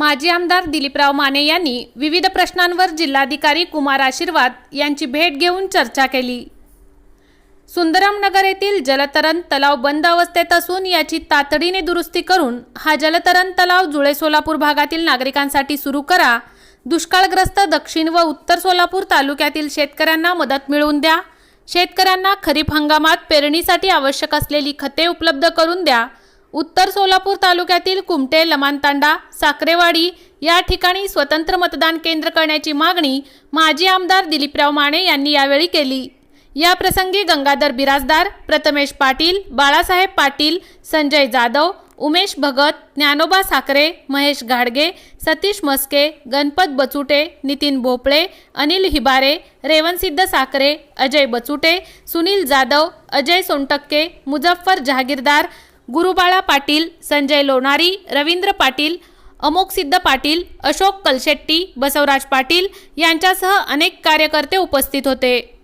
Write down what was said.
माजी आमदार दिलीपराव माने यांनी विविध प्रश्नांवर जिल्हाधिकारी कुमार आशीर्वाद यांची भेट घेऊन चर्चा केली. सुंदरामनगर येथील जलतरण तलाव बंद अवस्थेत असून याची तातडीने दुरुस्ती करून हा जलतरण तलाव जुळे सोलापूर भागातील नागरिकांसाठी सुरू करा. दुष्काळग्रस्त दक्षिण व उत्तर सोलापूर तालुक्यातील शेतकऱ्यांना मदत मिळवून द्या. शेतकऱ्यांना खरीप हंगामात पेरणीसाठी आवश्यक असलेली खते उपलब्ध करून द्या. उत्तर सोलापूर तालुक्यातील कुमटे लमानतांडा साखरेवाडी या ठिकाणी स्वतंत्र मतदान केंद्र करण्याची मागणी माजी आमदार दिलीपराव माने यांनी यावेळी केली. या प्रसंगी गंगाधर बिराजदार प्रथमेश पाटील बाळासाहेब पाटील संजय जाधव उमेश भगत ज्ञानोबा साखरे महेश घाडगे सतीश मस्के गणपत बचुटे नितीन भोपळे अनिल हिबारे रेवनसिद्ध साखरे अजय बचुटे सुनील जाधव अजय सोनटक्के मुझफ्फर जहागीरदार गुरुबाळा पाटील संजय लोणारी रवींद्र पाटील अमोकसिद्ध पाटील अशोक कलशेट्टी बसवराज पाटील यांच्यासह अनेक कार्यकर्ते उपस्थित होते.